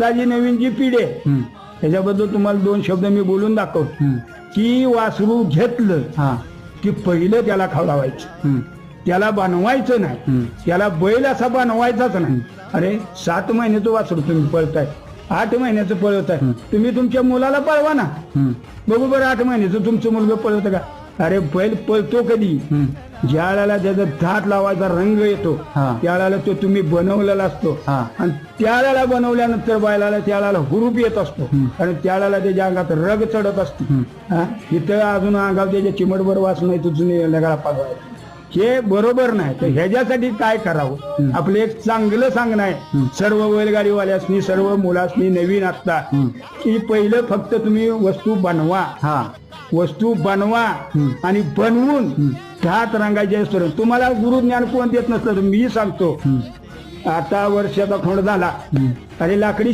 आता जी नवीन जी पिढी आहे त्याच्याबद्दल तुम्हाला दोन शब्द मी बोलून दाखवतो. हम्म, की वासरू घेतलं हा. की पहिलं त्याला खवडावायचं त्याला बनवायचं नाही. त्याला बैल असा बनवायचाच नाही. अरे सात महिन्याचं वासरू तुम्ही पळताय. आठ महिन्याचं पळवताय. तुम्ही तुमच्या मुलाला पळवा ना. बघू बरं आठ महिन्याचं तुमचं मुलगा पळवतं का? अरे बैल पळतो कधी. ज्या वेळेला त्याचा धात लावायचा रंग येतो हा. त्यावेळेला तो तुम्ही बनवलेला असतो. हा. आणि त्यावेळेला बनवल्यानंतर बैलाला त्यावेळेला हुरूप येत असतो. आणि त्यावेळेला त्याच्या अंगात रग चढत असते. हा? इथं अजून अंगात त्याच्या चिमटभर वास नाही तुझं लगाळा पागवायचा हे बरोबर नाही. तर ह्याच्यासाठी काय करावं? आपलं एक चांगलं सांगणं आहे. सर्व बैलगाडीवाल्यासनी सर्व मुलासनी नवीन असता की पहिलं फक्त तुम्ही वस्तू बनवा. हा. वस्तू बनवा आणि बनवून ह्यात रंगायचे असतो तुम्हाला गुरुज्ञान कोण देत नसतं मी सांगतो. आता वर्षाचा खोंड झाला. अरे लाकडी